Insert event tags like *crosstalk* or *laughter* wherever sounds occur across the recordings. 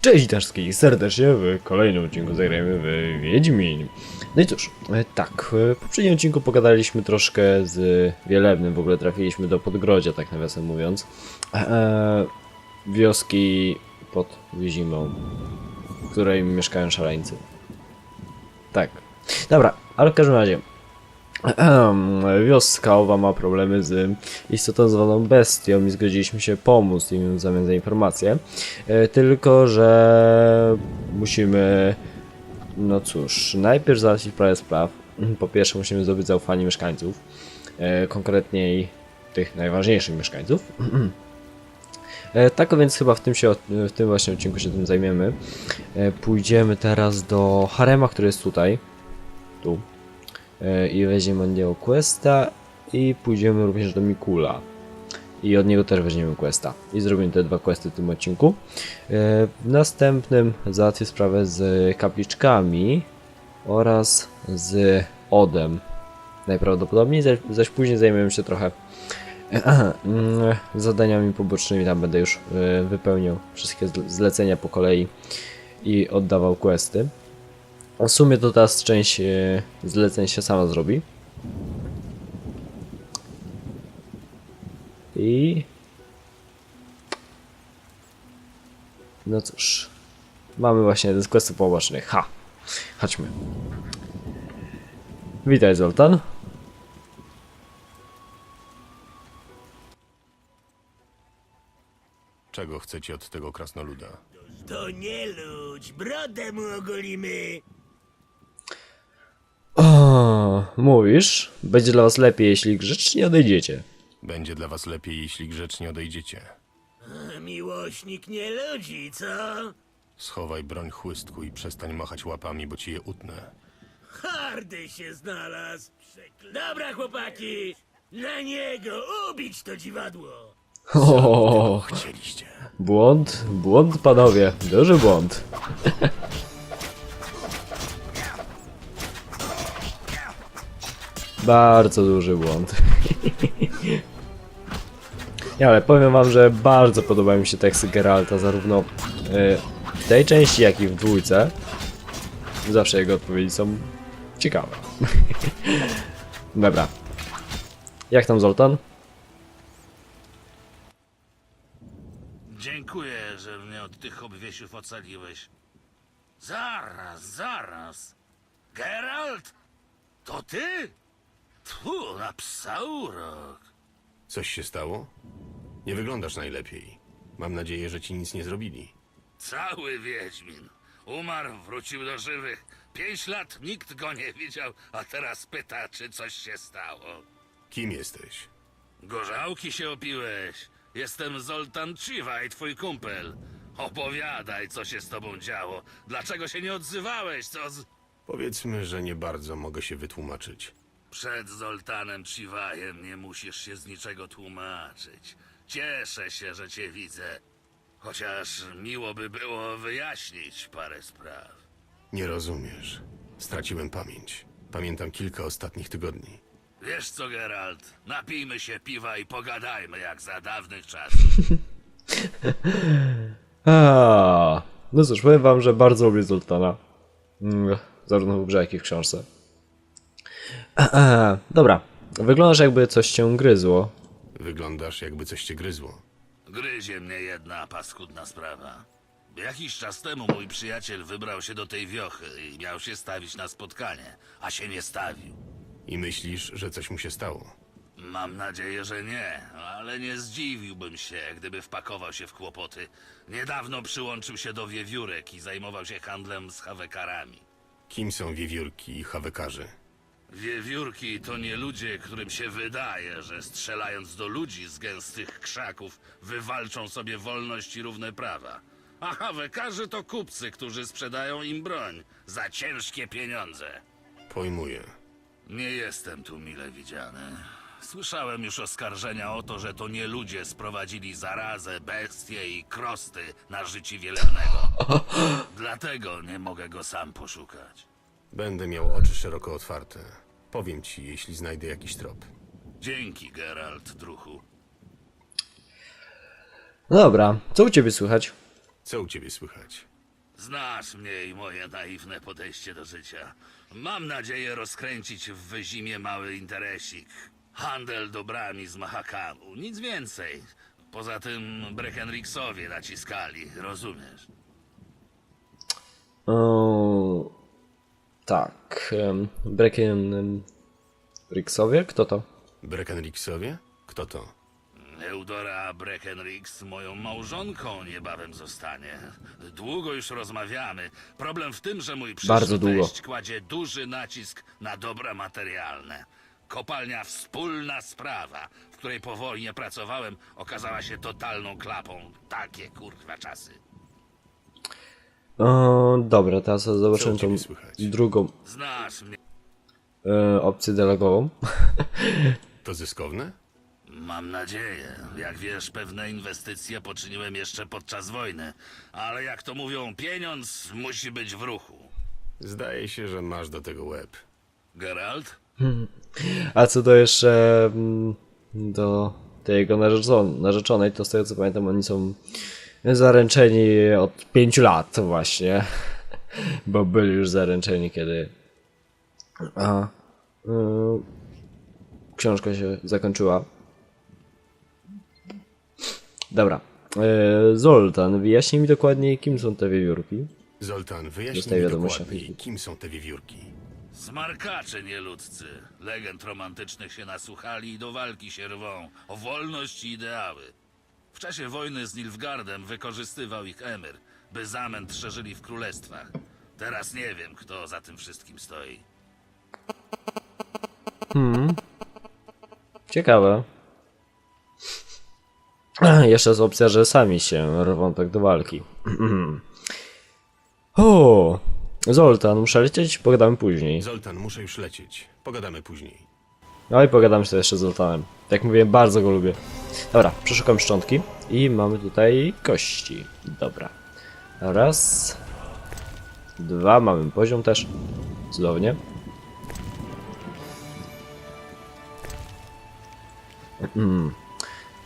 Cześć witam serdecznie w kolejnym odcinku zagrajmy w Wiedźmin. No i cóż, e, tak, w poprzednim odcinku pogadaliśmy troszkę z Wielebnym, w ogóle trafiliśmy do Podgrodzia, tak nawiasem mówiąc. E, wioski pod Zimą, w której mieszkają szaleńcy. Tak. Dobra, ale w każdym razie. Wioska owa ma problemy z istotą zwaną bestią i zgodziliśmy się pomóc im w zamian za informacje. E, Tylko, że musimy. No cóż, najpierw załatwić parę spraw. Po pierwsze, musimy zdobyć zaufanie mieszkańców, e, konkretniej tych najważniejszych mieszkańców. *clears throat* E, Tak więc chyba w tym, się, w tym właśnie odcinku się tym zajmiemy. Pójdziemy teraz do Harema, który jest tutaj. Tu. E, I weźmiemy od niego questa i pójdziemy również do Mikula. I od niego też weźmiemy questa. I zrobimy te dwa questy w tym odcinku. E, W następnym załatwię sprawę z kapliczkami oraz z Odem. Najprawdopodobniej, zaś, później zajmiemy się trochę *clears throat* mm, zadaniami pobocznymi. Tam będę już e, wypełniał wszystkie zle- zlecenia po kolei i oddawał questy. W sumie to teraz część e, zleceń się sama zrobi. I... No cóż. Mamy właśnie jeden z questów pobocznych. Ha! Chodźmy. Witaj Zoltan. Czego chcecie od tego krasnoluda? To nie ludź, brodę mu ogolimy. O, mówisz? Będzie dla was lepiej, jeśli grzecznie odejdziecie. Będzie dla was lepiej, jeśli grzecznie odejdziecie. Miłośnik nie ludzi, co? Schowaj broń chłystku i przestań machać łapami, bo ci je utnę. Hardy się znalazł. Przekl- Dobra, chłopaki, na niego ubić to dziwadło. O, Chcieliście. błąd, błąd panowie, duży błąd. *laughs* Bardzo duży błąd. Nie, ale powiem wam, że bardzo podobają mi się teksty Geralta, zarówno e, w tej części, jak i w dwójce. Zawsze jego odpowiedzi są ciekawe. *laughs* Dobra. Jak tam Zoltan? Dziękuję, że mnie od tych obwiesiów ocaliłeś. Zaraz, zaraz. Geralt? To ty? Tfu, na psa urok. Coś się stało? Nie wyglądasz najlepiej. Mam nadzieję, że ci nic nie zrobili. Cały Wiedźmin. Umarł, wrócił do żywych. Pięć lat nikt go nie widział, a teraz pyta, czy coś się stało. Kim jesteś? Gorzałki się opiłeś. Jestem Zoltan Chivaj, twój kumpel. Opowiadaj, co się z tobą działo. Dlaczego się nie odzywałeś, co z... Powiedzmy, że nie bardzo mogę się wytłumaczyć. Przed Zoltanem Chiwajem nie musisz się z niczego tłumaczyć. Cieszę się, że cię widzę. Chociaż miło by było wyjaśnić parę spraw. Nie rozumiesz. Straciłem pamięć. Pamiętam kilka ostatnich tygodni. Wiesz co, Geralt? Napijmy się piwa i pogadajmy jak za dawnych czasów. *laughs* A, no cóż, powiem wam, że bardzo lubię Zoltana. Mm, zarówno w grze, jak i w książce. E, dobra, wyglądasz jakby coś cię gryzło. Wyglądasz, jakby coś cię gryzło. Gryzie mnie jedna paskudna sprawa. Jakiś czas temu mój przyjaciel wybrał się do tej wiochy i miał się stawić na spotkanie, a się nie stawił. I myślisz, że coś mu się stało. Mam nadzieję, że nie, ale nie zdziwiłbym się, gdyby wpakował się w kłopoty. Niedawno przyłączył się do wiewiórek i zajmował się handlem z hawekarami. Kim są wiewiórki i hawekarze? Wiewiórki to nie ludzie, którym się wydaje, że strzelając do ludzi z gęstych krzaków wywalczą sobie wolność i równe prawa. A hawekarze to kupcy, którzy sprzedają im broń za ciężkie pieniądze. Pojmuję. Nie jestem tu mile widziany. Słyszałem już oskarżenia o to, że to nie ludzie sprowadzili zarazę, bestie i krosty na życie wielebnego. *laughs* Dlatego nie mogę go sam poszukać. Będę miał oczy szeroko otwarte. Powiem ci, jeśli znajdę jakiś trop. Dzięki, Geralt, druhu. No dobra, co u ciebie słychać? Co u ciebie słychać? Znasz mnie i moje naiwne podejście do życia. Mam nadzieję rozkręcić w Wyzimie mały interesik. Handel dobrami z Mahakanu, nic więcej. Poza tym Breckenrixowie naciskali, rozumiesz? O, tak. Brecken... Rixowie? Kto to? Breckenrixowie? Kto to? Eudora Breckenrix moją małżonką niebawem zostanie. Długo już rozmawiamy. Problem w tym, że mój Bardzo długo. kładzie duży nacisk na dobra materialne. Kopalnia Wspólna Sprawa, w której po wojnie pracowałem, okazała się totalną klapą. Takie kurwa czasy. O, dobra, teraz zobaczymy tą drugą Znasz mnie. e, opcję dialogową. *laughs* To zyskowne? Mam nadzieję. Jak wiesz, pewne inwestycje poczyniłem jeszcze podczas wojny. Ale jak to mówią, pieniądz musi być w ruchu. Zdaje się, że masz do tego łeb. Geralt? A co do jeszcze mm, do tej jego narzeczon- narzeczonej, to z tego co pamiętam, oni są zaręczeni od pięciu lat właśnie. *laughs* Bo byli już zaręczeni, kiedy a, y, książka się zakończyła. Dobra. E, Zoltan, wyjaśnij mi dokładnie, kim są te wiewiórki. Zoltan, wyjaśnij Dostaję mi wiadomość na dokładniej, Facebooku. kim są te wiewiórki. Smarkacze nieludzcy. Legend romantycznych się nasłuchali i do walki się rwą. O wolność i ideały. W czasie wojny z Nilfgaardem wykorzystywał ich Emir, by zamęt szerzyli w królestwach. Teraz nie wiem, kto za tym wszystkim stoi. Ciekawe. *clears throat* Jeszcze jest opcja, że sami się rwą tak do walki. *clears throat* o, Zoltan, muszę lecieć, pogadamy później. Zoltan, muszę już lecieć. Pogadamy później. No i pogadamy sobie jeszcze z Zoltanem. Jak mówię, bardzo go lubię. Dobra, przeszukam szczątki i mamy tutaj kości. Dobra. Raz. Dwa, mamy poziom też. Cudownie. Mm.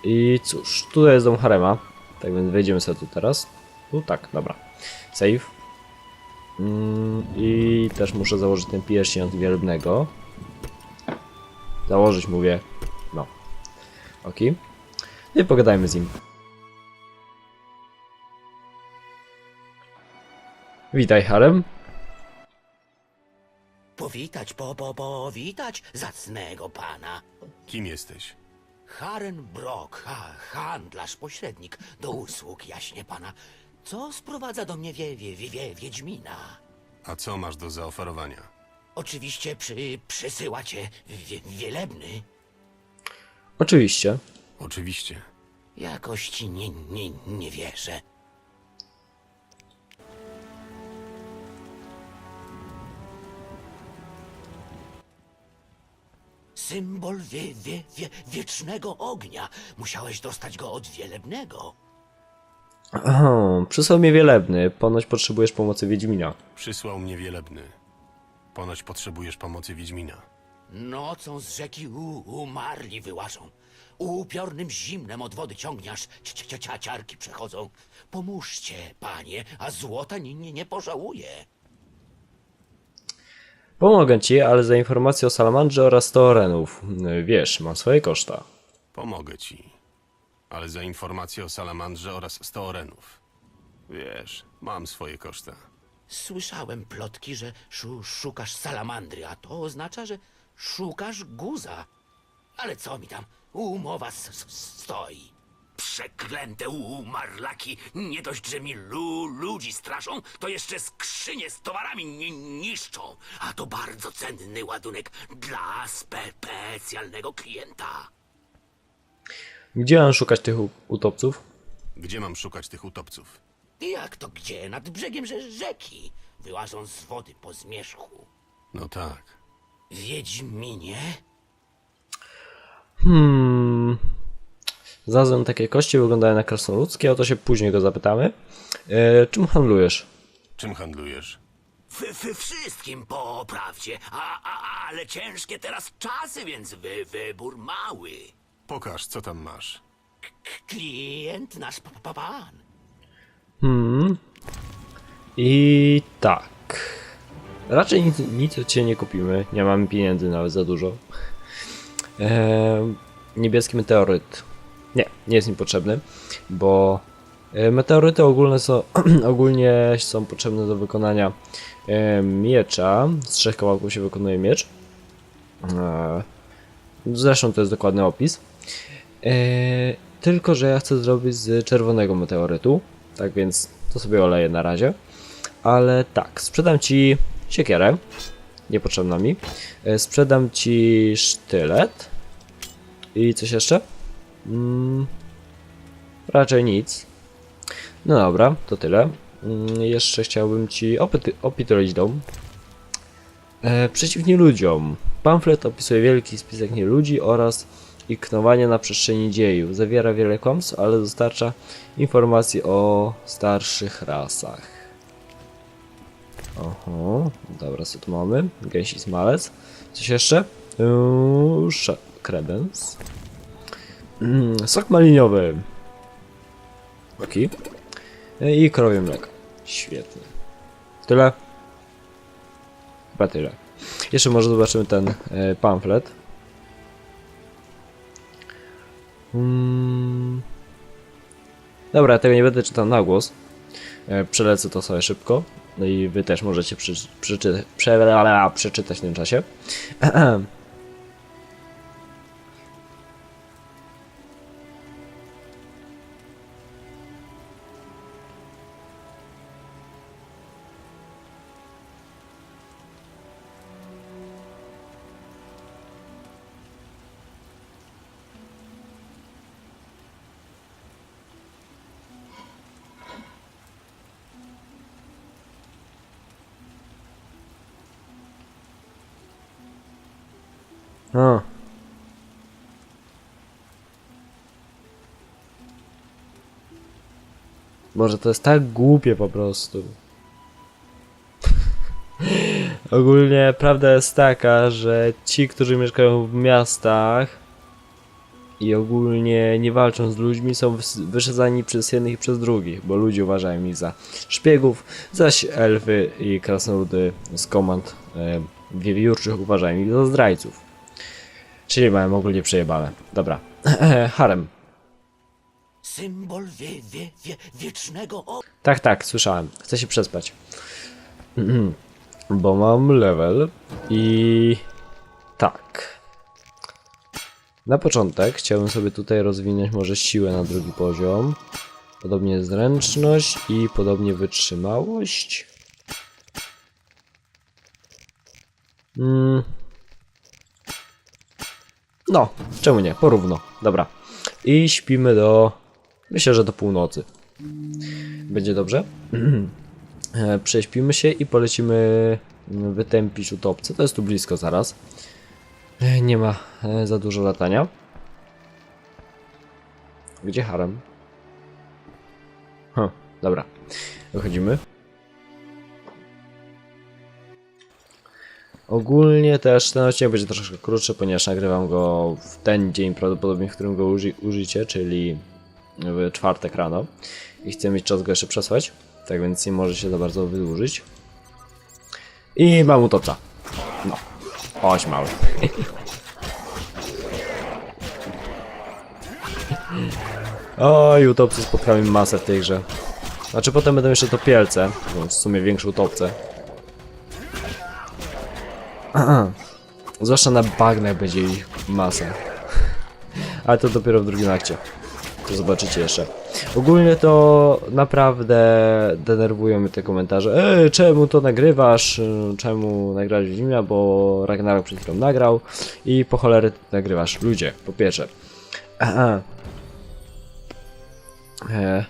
I cóż, tutaj jest dom Harema. Tak więc wejdziemy sobie tu teraz. Tu tak, dobra. Save. Mm, I też muszę założyć ten pierścień od wielbnego. Założyć mówię. No. Ok. I pogadajmy z nim. Witaj, Harem. Powitać, po, po, powitać zacnego pana. Kim jesteś? Haren Brock, ha, handlarz, pośrednik, do usług, jaśnie pana. Co sprowadza do mnie wie, wie, wie, wie, Wiedźmina? A co masz do zaoferowania? Oczywiście przy, przysyła cię wie, wielebny. Oczywiście. Oczywiście. Jakoś ci nie, nie, nie wierzę. Symbol wie, wie, wie, wiecznego ognia. Musiałeś dostać go od wielebnego. Aha, przysłał mnie wielebny. Ponoć potrzebujesz pomocy Wiedźmina. Przysłał mnie wielebny. Ponoć potrzebujesz pomocy Wiedźmina. Nocą z rzeki u, umarli wyłażą. Upiornym zimnem od wody ciągniasz, ciarki przechodzą. Pomóżcie, panie, a złota nie, nie, nie pożałuje. Pomogę ci, ale za informację o Salamandrze oraz Teorenów. Wiesz, mam swoje koszta. Pomogę ci. Ale za informację o salamandrze oraz steorenów. Wiesz, mam swoje koszta. Słyszałem plotki, że szu, szukasz salamandry, a to oznacza, że szukasz guza. Ale co mi tam, umowa s- s- stoi. Przeklęte umarlaki, nie dość, że mi lu ludzi straszą, to jeszcze skrzynie z towarami ni niszczą. A to bardzo cenny ładunek dla spe specjalnego klienta. Gdzie mam szukać tych utopców? Gdzie mam szukać tych utopców? Jak to gdzie? Nad brzegiem rze rzeki. Wyłażą z wody po zmierzchu. No tak. Wiedźminie? Hmm. Znalazłem takie kości, wyglądają na krasnoludzkie, o to się później go zapytamy. E, czym handlujesz? Czym handlujesz? W, w wszystkim po prawdzie, a, a, ale ciężkie teraz czasy, więc wy, wybór mały. Pokaż, co tam masz. K klient nasz pa, pa, pan. Hmm. I tak. Raczej nic, nic od ciebie nie kupimy. Nie mamy pieniędzy nawet za dużo. Eee, niebieski meteoryt. Nie, nie jest mi potrzebny, bo e, meteoryty ogólne są, *clears throat* ogólnie są potrzebne do wykonania e, miecza. Z trzech kawałków się wykonuje miecz. Eee, zresztą to jest dokładny opis. Eee, tylko, że ja chcę zrobić z czerwonego meteorytu. Tak więc to sobie oleję na razie. Ale tak, sprzedam ci siekierę. Niepotrzebna mi. E, Sprzedam ci sztylet. I coś jeszcze? Mm, raczej nic. No dobra, to tyle. Mm, jeszcze chciałbym ci opitulić dom. E, przeciwnie ludziom. Pamflet opisuje wielki spisek nieludzi oraz knowanie na przestrzeni dziejów. Zawiera wiele kłamstw, ale dostarcza informacji o starszych rasach. Oho, dobra, co tu mamy? Gęsi smalec. Coś jeszcze? Yy, Kredens. Mm, sok maliniowy. Taki. I krowie mleko. Świetnie. Tyle? Chyba tyle. Jeszcze może zobaczymy ten e, pamflet. Mm. Dobra, tego nie będę czytał na głos. E, Przelecę to sobie szybko. No i wy też możecie przeczytać w tym czasie. *clears throat* Boże, to jest tak głupie po prostu. Ogólnie prawda jest taka, że ci, którzy mieszkają w miastach i ogólnie nie walczą z ludźmi, są wys- wyszedzani przez jednych i przez drugich, bo ludzie uważają ich za szpiegów, zaś elfy i krasnoludy z komand e, wiewiórczych uważają ich za zdrajców. Czyli mają ogólnie przejebane. Dobra. *clears throat* Harem. Symbol wie, wie, wie, wiecznego o... Tak, tak, słyszałem. Chcę się przespać. *clears throat* Bo mam level i tak. Na początek chciałbym sobie tutaj rozwinąć może siłę na drugi poziom. Podobnie zręczność i podobnie wytrzymałość. Mm. No, czemu nie? Porówno. Dobra. I śpimy do. Myślę, że do północy. Będzie dobrze. *clears throat* E, Prześpimy się i polecimy wytępić utopce. To jest tu blisko zaraz. E, Nie ma e, za dużo latania. Gdzie harem? Hm, dobra. Wychodzimy. Ogólnie też ten odcinek będzie troszeczkę krótszy, ponieważ nagrywam go w ten dzień prawdopodobnie, w którym go uży użycie, czyli w czwartek rano. I chcę mieć czas go jeszcze przesłać, tak więc nie może się za bardzo wydłużyć. I mam utopca. No. Oś mały. Oj, utopcy spotkały mi masę w tej grze. Znaczy potem będą jeszcze topielce, w sumie większe utopce. *clears throat* Zwłaszcza na bagnach będzie ich masa. Ale to dopiero w drugim akcie. To zobaczycie jeszcze. Ogólnie to naprawdę denerwują mnie te komentarze. Ej, czemu to nagrywasz? Czemu nagrałeś Wiedźmina? Bo Ragnarok przed chwilą nagrał i po cholery nagrywasz. Ludzie, po pierwsze. Aha. E,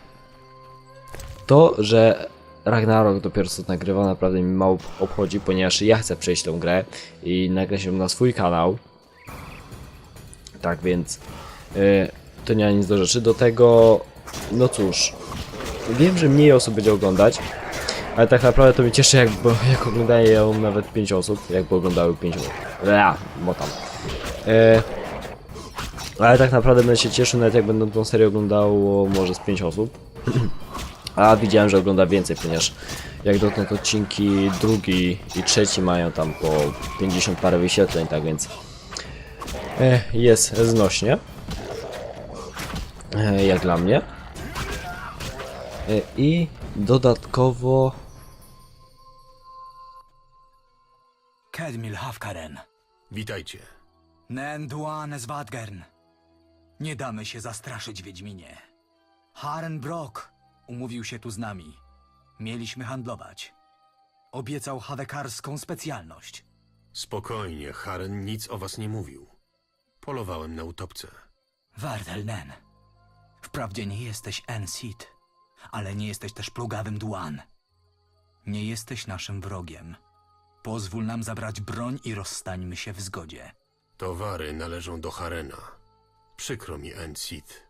to, że Ragnarok dopiero co nagrywa, naprawdę mi mało obchodzi, ponieważ ja chcę przejść tą grę i nagrać ją na swój kanał. Tak więc e, to nie ma nic do rzeczy. Do tego, no cóż, wiem, że mniej osób będzie oglądać, ale tak naprawdę to mnie cieszy, jak, bo, jak oglądają ją nawet 5 osób, jakby oglądały 5 osób. Ja, motam. E, ale tak naprawdę będę się cieszył, nawet jak będą tą serię oglądało może z 5 osób. *clears throat* A widziałem, że ogląda więcej, ponieważ jak dotąd odcinki drugi i trzeci mają tam po 50 parę wyświetleń, tak więc e, jest znośnie. E, jak dla mnie. E, I dodatkowo Kedmil Hafkaren. Witajcie. Nen Duane Svadgern. Nie damy się zastraszyć, Wiedźminie. Haren Brock umówił się tu z nami. Mieliśmy handlować. Obiecał hawekarską specjalność. Spokojnie, Haren nic o was nie mówił. Polowałem na utopce. Wardel Nen. Wprawdzie nie jesteś Ensit, ale nie jesteś też plugawym Duan. Nie jesteś naszym wrogiem. Pozwól nam zabrać broń i rozstańmy się w zgodzie. Towary należą do Harena. Przykro mi, Encid,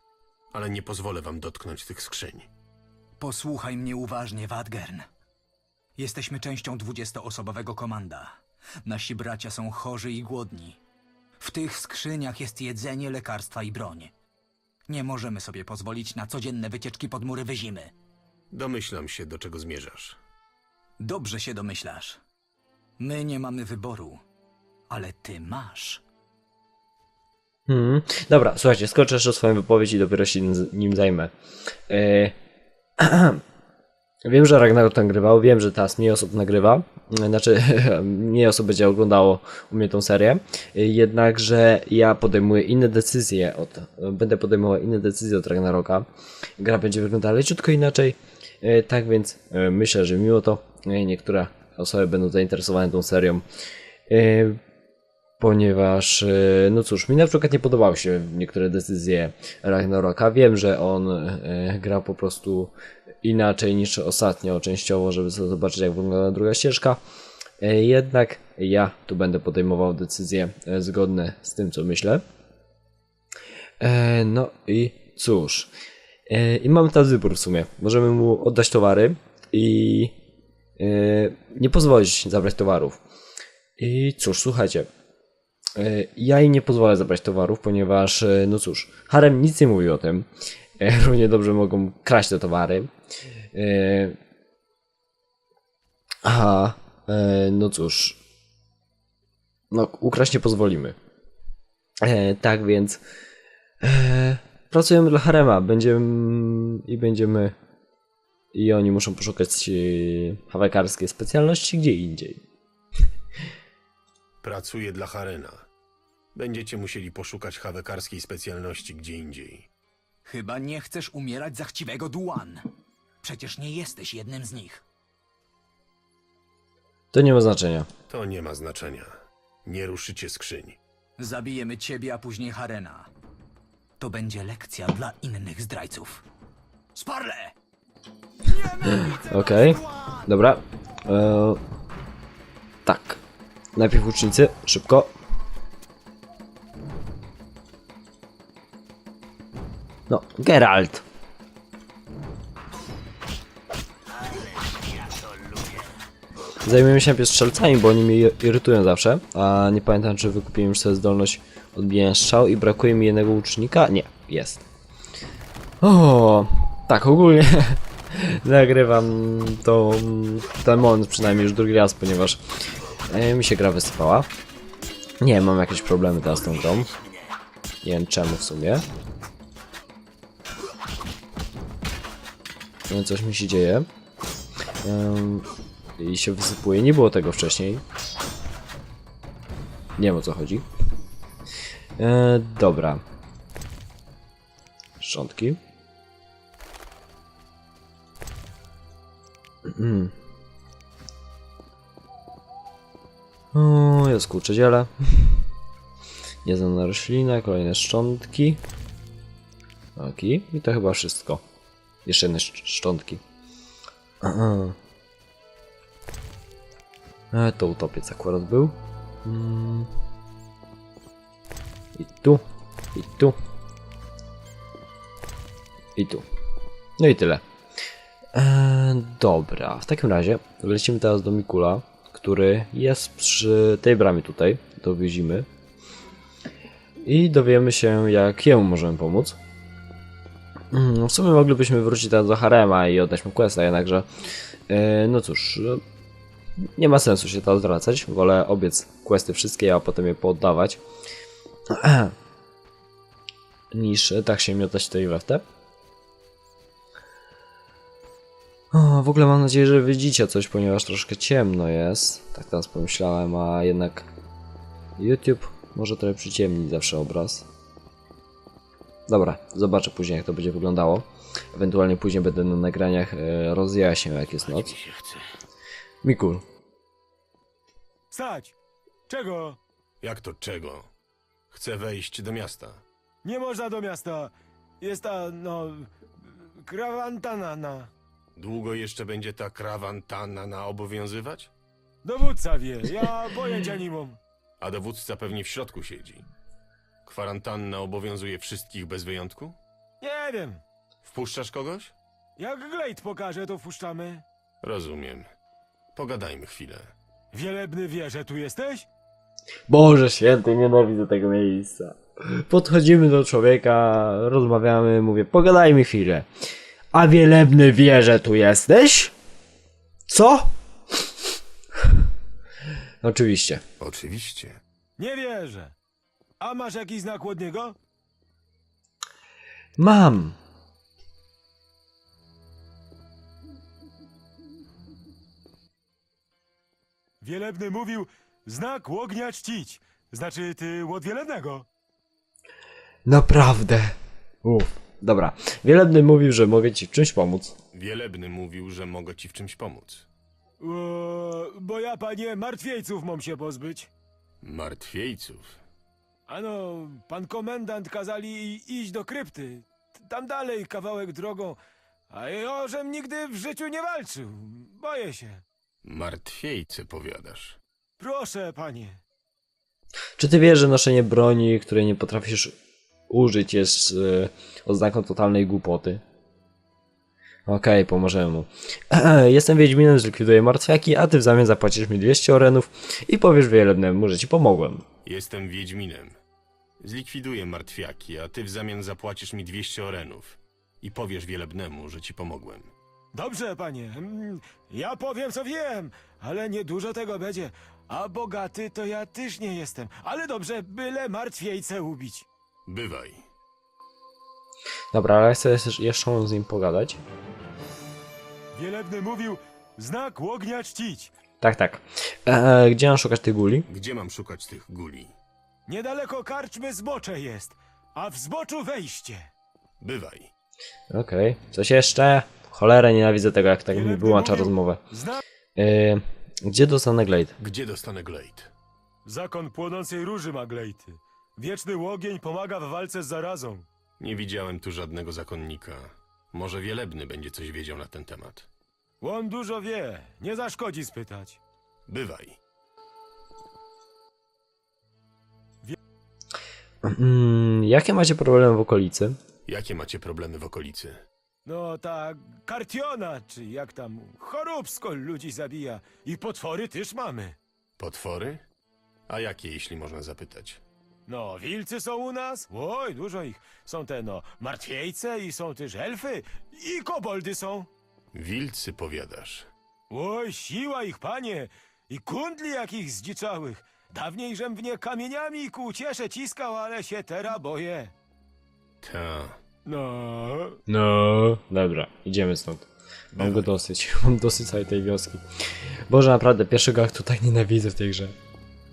ale nie pozwolę wam dotknąć tych skrzyń. Posłuchaj mnie uważnie, Wadgern. Jesteśmy częścią dwudziestoosobowego komanda. Nasi bracia są chorzy i głodni. W tych skrzyniach jest jedzenie, lekarstwa i broń. Nie możemy sobie pozwolić na codzienne wycieczki pod mury wyzimy. Domyślam się, do czego zmierzasz. Dobrze się domyślasz. My nie mamy wyboru, ale ty masz. Hmm. Dobra, słuchajcie, skoczę jeszcze swoją wypowiedź i dopiero się nim- nim zajmę. E, *clears throat* wiem, że Ragnarok nagrywał, wiem, że teraz mniej osób nagrywa, znaczy *laughs* mniej osób będzie oglądało u mnie tą serię, jednakże ja podejmuję inne decyzje od, będę podejmował inne decyzje od Ragnaroka. Gra będzie wyglądała leciutko inaczej, e, tak więc e, myślę, że mimo to e, niektóre osoby będą zainteresowane tą serią. Ponieważ, no cóż, mi na przykład nie podobały się niektóre decyzje Ragnaroka. Wiem, że on grał po prostu inaczej niż ostatnio, częściowo, żeby zobaczyć, jak wygląda druga ścieżka. E, Jednak ja tu będę podejmował decyzje e, zgodne z tym, co myślę. E, No i cóż. I mamy teraz wybór w sumie. Możemy mu oddać towary i nie pozwolić zabrać towarów. I cóż, słuchajcie. Ja jej nie pozwolę zabrać towarów, ponieważ, no cóż, Harem nic nie mówi o tym. Równie dobrze mogą kraść te towary. E, A, e, no cóż. No, ukraść nie pozwolimy. E, Tak więc. E, Pracujemy dla Harema. Będziemy. I będziemy. I oni muszą poszukać e, hawekarskiej specjalności gdzie indziej. Pracuję dla Harena. Będziecie musieli poszukać hawekarskiej specjalności gdzie indziej. Chyba nie chcesz umierać za chciwego Duan. Przecież nie jesteś jednym z nich. To nie ma znaczenia. To nie ma znaczenia. Nie ruszycie skrzyń. Zabijemy ciebie, a później Harena. To będzie lekcja dla innych zdrajców. Sparle! Okej, dobra. E, tak. Najpierw łucznicy, szybko. No, Geralt. Zajmujemy się najpierw strzelcami, bo oni mnie irytują zawsze. A nie pamiętam, czy wykupiłem już sobie zdolność odbijania strzał i brakuje mi jednego łucznika. Nie, jest. O, tak, ogólnie *laughs* nagrywam to, ten moment przynajmniej już drugi raz, ponieważ e, mi się gra wysypała. Nie mam jakieś problemy teraz z tą grą. Nie wiem czemu w sumie. No, coś mi się dzieje. Ym, I się wysypuje. Nie było tego wcześniej. Nie wiem o co chodzi. E, dobra. Szczątki. O, jest kurczę dziele. Nieznana roślina, kolejne szczątki. Oki, i to chyba wszystko. Jeszcze jedne szcz- szczątki. Aha. E, to utopiec akurat był. Mm. I tu, i tu. I tu. No i tyle. E, dobra, w takim razie lecimy teraz do Mikula, który jest przy tej bramie tutaj, do Wyzimy. I dowiemy się, jak jemu możemy pomóc. Mm, W sumie moglibyśmy wrócić teraz do Harema i oddać mu questa, jednakże e, no cóż, e, nie ma sensu się teraz wracać. Wolę obiec questy wszystkie, a potem je pooddawać. *clears throat* Niż tak się miotać tutaj we w te. O, w ogóle mam nadzieję, że widzicie coś, ponieważ troszkę ciemno jest. Tak teraz pomyślałem, a jednak YouTube może trochę przyciemnić zawsze obraz. Dobra, zobaczę później jak to będzie wyglądało. Ewentualnie później będę na nagraniach e, rozjaśniał jak jest noc. Mikul. Stać! Czego? Jak to czego? Chcę wejść do miasta. Nie można do miasta. Jest ta, no... Krawantanana. Długo jeszcze będzie ta krawantanna obowiązywać? Dowódca wie, ja pojęcia nie mam. A dowódca pewnie w środku siedzi. Kwarantanna obowiązuje wszystkich bez wyjątku? Nie wiem. Wpuszczasz kogoś? Jak Glade pokaże, to wpuszczamy. Rozumiem. Pogadajmy chwilę. Wielebny wie, że tu jesteś? Boże święty, nienawidzę tego miejsca. Podchodzimy do człowieka, rozmawiamy, mówię, pogadajmy chwilę. A wielebny wie, że tu jesteś? Co? *laughs* Oczywiście. Oczywiście. Nie wierzę. A masz jakiś znak od niego? Mam. Wielebny mówił, znak łognia czcić. Znaczy, ty łod wielebnego. Naprawdę. Uff. Dobra. Wielebny mówił, że mogę ci w czymś pomóc. Wielebny mówił, że mogę ci w czymś pomóc. O, bo ja, panie, martwiejców mam się pozbyć. Martwiejców. Ano, pan komendant kazali iść do krypty. Tam dalej kawałek drogą. A ja, żem nigdy w życiu nie walczył. Boję się. Martwiejcy powiadasz. Proszę, panie. Czy ty wiesz, że noszenie broni, której nie potrafisz użyć, jest e, oznaką totalnej głupoty? Okej, pomożemy mu. *clears throat* Jestem Wiedźminem, zlikwiduję martwiaki, a ty w zamian zapłacisz mi 200 orenów i powiesz Wielebnemu, że ci pomogłem. Jestem Wiedźminem. Zlikwiduję martwiaki, a ty w zamian zapłacisz mi 200 orenów. I powiesz wielebnemu, że ci pomogłem. Dobrze, panie. Mm, Ja powiem, co wiem, ale niedużo tego będzie. A bogaty to ja też nie jestem. Ale dobrze, byle martwiejce ubić. Bywaj. Dobra, ale chcę jeszcze- jeszcze z nim pogadać. Wielebny mówił, znak łognia czcić. Tak, tak. E, gdzie mam szukać tych guli? Gdzie mam szukać tych guli? Niedaleko karczmy zbocze jest, a w zboczu wejście. Bywaj. Okej. Coś jeszcze? Cholerę nienawidzę tego, jak tak mi wyłącza rozmowę. E, gdzie dostanę Glade? Gdzie dostanę Glade? Zakon płonącej róży ma glejty. Wieczny łogień pomaga w walce z zarazą. Nie widziałem tu żadnego zakonnika. Może wielebny będzie coś wiedział na ten temat. On dużo wie, nie zaszkodzi spytać. Bywaj. Mm, jakie macie problemy w okolicy? Jakie macie problemy w okolicy? No ta kartiona, czy jak tam, choróbsko ludzi zabija. I potwory też mamy. Potwory? A jakie, jeśli można zapytać? No, wilcy są u nas? Oj, dużo ich. Są te, no, martwiejce i są też elfy. I koboldy są. Wilcy powiadasz. Oj, siła ich, panie! I kundli jakich zdziczałych! Dawniej żem w nie kamieniami ku ciesze ciskał, ale się teraz boję. Ta. No. No. Dobra, idziemy stąd. Mam go dosyć. *laughs* Mam dosyć całej tej wioski. Boże, naprawdę, pierwszego aktu tak nienawidzę w tej grze.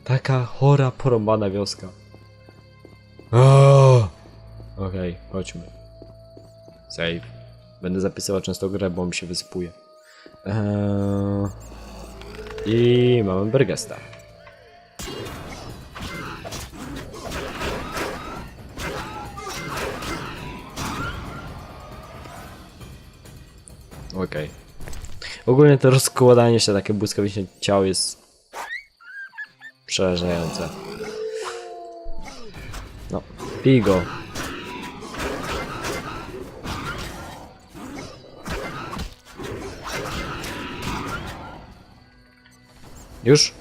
Taka chora, porąbana wioska. O! Okej, chodźmy. Save. Będę zapisywał często grę, bo mi się wysypuje. Eee... I mamy Bergesta. Okej. Ogólnie to rozkładanie się, takie błyskawiczne ciało jest przerażające. No, pij. Już?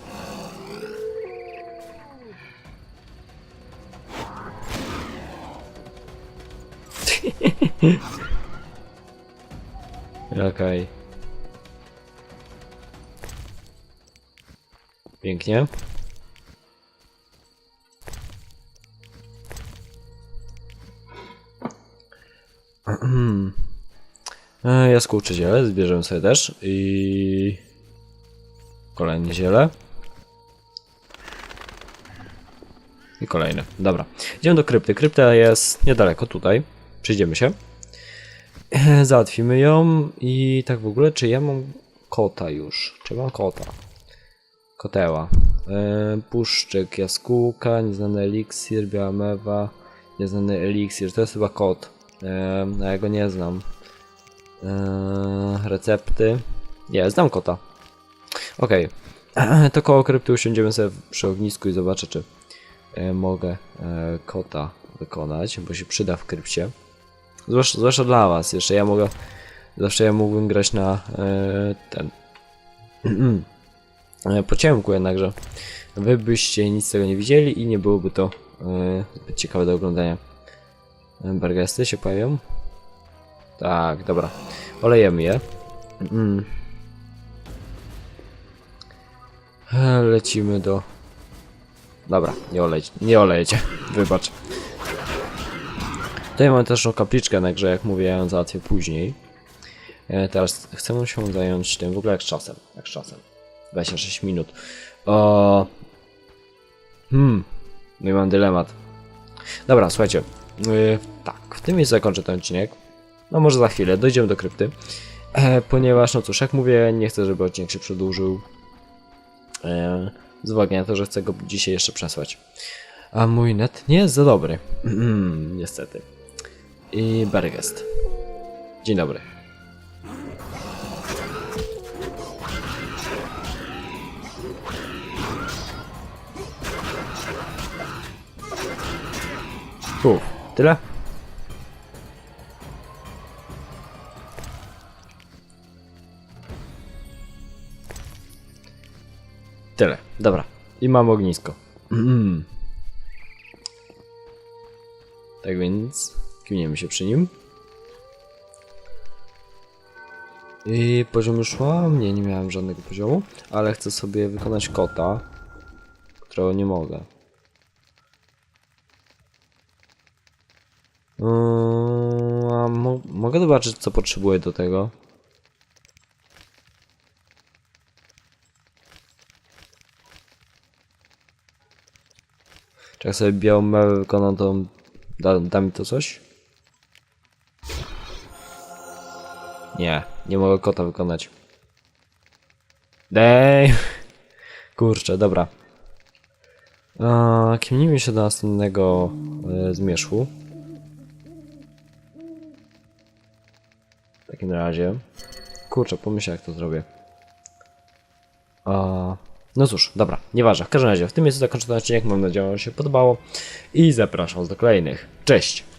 *laughs* Okej. Pięknie. E, Jaskółcze ziele zbierzemy sobie też i kolejne ziele. I kolejne. Dobra. Idziemy do krypty. Krypta jest niedaleko tutaj. Przyjdziemy się. *laughs* Załatwimy ją i tak w ogóle, czy ja mam kota już? Czy mam kota? Koteła. E, puszczyk, jaskółka, nieznany eliksir, biała mewa, nieznany eliksir. To jest chyba kot. E, a ja go nie znam. E, recepty. Nie, znam kota. Okej. *clears throat* To koło krypty usiądziemy sobie przy ognisku i zobaczę, czy mogę kota wykonać, bo się przyda w krypcie. Zwłaszcza, zwłaszcza dla was. Jeszcze ja mogę. Zawsze ja mógłbym grać na e, ten. *clears throat* e, po ciemku jednakże. Wy byście nic z tego nie widzieli i nie byłoby to e, zbyt ciekawe do oglądania. Bergesty się pojawią? Tak, dobra. Olejemy je. *clears throat* Lecimy do. Dobra, nie olejcie. Nie olejecie. *laughs* Wybacz. Tutaj mamy też tą kapliczkę, także jak mówię, ja ją załatwię później. E, teraz chcę się zająć tym, w ogóle jak z czasem, jak z czasem. 26 minut. O... Hmm, no i mam dylemat. Dobra, słuchajcie, e, tak, w tym miejscu zakończę ten odcinek. No może za chwilę, dojdziemy do krypty. E, ponieważ, no cóż, jak mówię, nie chcę, żeby odcinek się przedłużył. E, z uwagi na to, że chcę go dzisiaj jeszcze przesłać. A mój net nie jest za dobry. *clears throat* Niestety. I Bergest. Dzień dobry. Uf, tyle? Tyle, dobra. I mam ognisko. *clears throat* Tak więc kminiemy się przy nim. I poziom już mam? Nie, nie miałem żadnego poziomu, ale chcę sobie wykonać kota, którego nie mogę. Yy, a mo mogę zobaczyć, co potrzebuję do tego. Czy jak sobie białą mewę wykonam, to da, da mi to coś? Nie, nie mogę kota wykonać. Dej! Kurczę, dobra. A, się do następnego e, zmierzchu. W takim razie. Kurczę, pomyślę jak to zrobię. A, no cóż, dobra, nieważne. W każdym razie, w tym miejscu zakończę ten odcinek. Mam nadzieję, że się podobało. I zapraszam do kolejnych. Cześć!